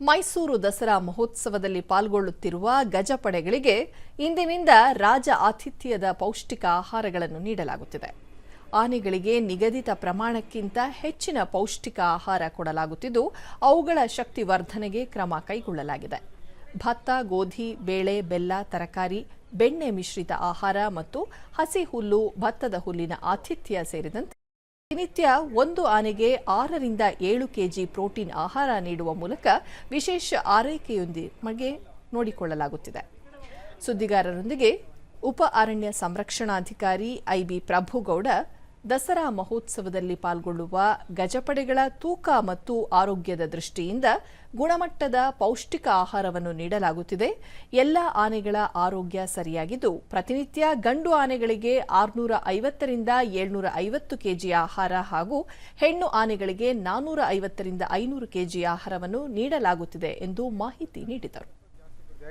ಮೈಸೂರು ದಸರಾ ಮಹೋತ್ಸವದಲ್ಲಿ ಪಾಲ್ಗೊಳ್ಳುತ್ತಿರುವ ಗಜಪಡೆಗಳಿಗೆ ಇಂದಿನಿಂದ ರಾಜ ಆತಿಥ್ಯದ ಪೌಷ್ಟಿಕ ಆಹಾರಗಳನ್ನು ನೀಡಲಾಗುತ್ತಿದೆ. ಆನೆಗಳಿಗೆ ನಿಗದಿತ ಪ್ರಮಾಣಕ್ಕಿಂತ ಹೆಚ್ಚಿನ ಪೌಷ್ಟಿಕ ಆಹಾರ ಕೊಡಲಾಗುತ್ತಿದ್ದು, ಅವುಗಳ ಶಕ್ತಿ ವರ್ಧನೆಗೆ ಕ್ರಮ ಕೈಗೊಳ್ಳಲಾಗಿದೆ. ಭತ್ತ, ಗೋಧಿ, ಬೇಳೆ, ಬೆಲ್ಲ, ತರಕಾರಿ, ಬೆಣ್ಣೆ ಮಿಶ್ರಿತ ಆಹಾರ ಮತ್ತು ಹಸಿ ಹುಲ್ಲು, ಭತ್ತದ ಹುಲ್ಲಿನ ಆತಿಥ್ಯ ಸೇರಿದಂತೆ ಪ್ರತಿನಿತ್ಯ ಒಂದು ಆನೆಗೆ ಆರರಿಂದ ಏಳು ಕೆಜಿ ಪ್ರೋಟೀನ್ ಆಹಾರ ನೀಡುವ ಮೂಲಕ ವಿಶೇಷ ಆರೈಕೆಯೊಂದಿಗೆ ನೋಡಿಕೊಳ್ಳಲಾಗುತ್ತಿದೆ. ಸುದ್ದಿಗಾರರೊಂದಿಗೆ ಉಪ ಅರಣ್ಯ ಸಂರಕ್ಷಣಾಧಿಕಾರಿ ಐಬಿ ಪ್ರಭುಗೌಡ ದಸರಾ ಮಹೋತ್ಸವದಲ್ಲಿ ಪಾಲ್ಗೊಳ್ಳುವ ಗಜಪಡೆಗಳ ತೂಕ ಮತ್ತು ಆರೋಗ್ಯದ ದೃಷ್ಟಿಯಿಂದ ಗುಣಮಟ್ಟದ ಪೌಷ್ಟಿಕ ಆಹಾರವನ್ನು ನೀಡಲಾಗುತ್ತಿದೆ. ಎಲ್ಲ ಆನೆಗಳ ಆರೋಗ್ಯ ಸರಿಯಾಗಿದ್ದು, ಪ್ರತಿನಿತ್ಯ ಗಂಡು ಆನೆಗಳಿಗೆ ಆರುನೂರ ಐವತ್ತರಿಂದ ಏಳ್ನೂರ ಐವತ್ತು ಕೆಜಿ ಆಹಾರ ಹಾಗೂ ಹೆಣ್ಣು ಆನೆಗಳಿಗೆ ನಾನೂರ ಐವತ್ತರಿಂದ ಐನೂರು ಕೆಜಿ ಆಹಾರವನ್ನು ನೀಡಲಾಗುತ್ತಿದೆ ಎಂದು ಮಾಹಿತಿ ನೀಡಿದರು.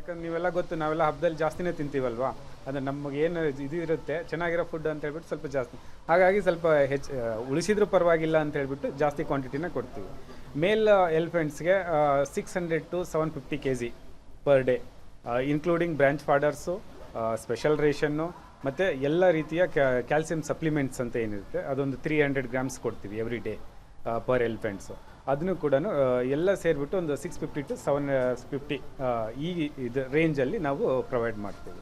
ಯಾಕಂದ್ರೆ ನೀವೆಲ್ಲ ಗೊತ್ತು, ನಾವೆಲ್ಲ ಹಬ್ಬದಲ್ಲಿ ಜಾಸ್ತಿನೇ ತಿಂತೀವಲ್ವಾ? ಅದು ನಮಗೆ ಏನು ಇದು ಇರುತ್ತೆ, ಚೆನ್ನಾಗಿರೋ ಫುಡ್ ಅಂತ ಹೇಳ್ಬಿಟ್ಟು ಸ್ವಲ್ಪ ಜಾಸ್ತಿ. ಹಾಗಾಗಿ ಸ್ವಲ್ಪ ಹೆಚ್ಚು ಉಳಿಸಿದ್ರೂ ಪರವಾಗಿಲ್ಲ ಅಂತ ಹೇಳ್ಬಿಟ್ಟು ಜಾಸ್ತಿ ಕ್ವಾಂಟಿಟಿನ ಕೊಡ್ತೀವಿ. ಮೇಲ್ ಎಲಿಫೆಂಟ್ಸ್ಗೆ six hundred to seven fifty K G per day including branch fodders special ration ಮತ್ತು ಎಲ್ಲ ರೀತಿಯ ಕ್ಯಾಲ್ಸಿಯಂ ಸಪ್ಲಿಮೆಂಟ್ಸ್ ಅಂತ ಏನಿರುತ್ತೆ, ಅದೊಂದು ತ್ರೀ ಹಂಡ್ರೆಡ್ ಗ್ರಾಮ್ಸ್ ಕೊಡ್ತೀವಿ ಎವ್ರಿ ಡೇ ಪರ್ ಎಲಿಫೆಂಟ್ಸು ಅದನ್ನು ಕೂಡ ಎಲ್ಲ ಸೇರಿಬಿಟ್ಟು ಒಂದು six fifty to seven fifty ಈ ಇದು ರೇಂಜಲ್ಲಿ ನಾವು ಪ್ರೊವೈಡ್ ಮಾಡ್ತೀವಿ.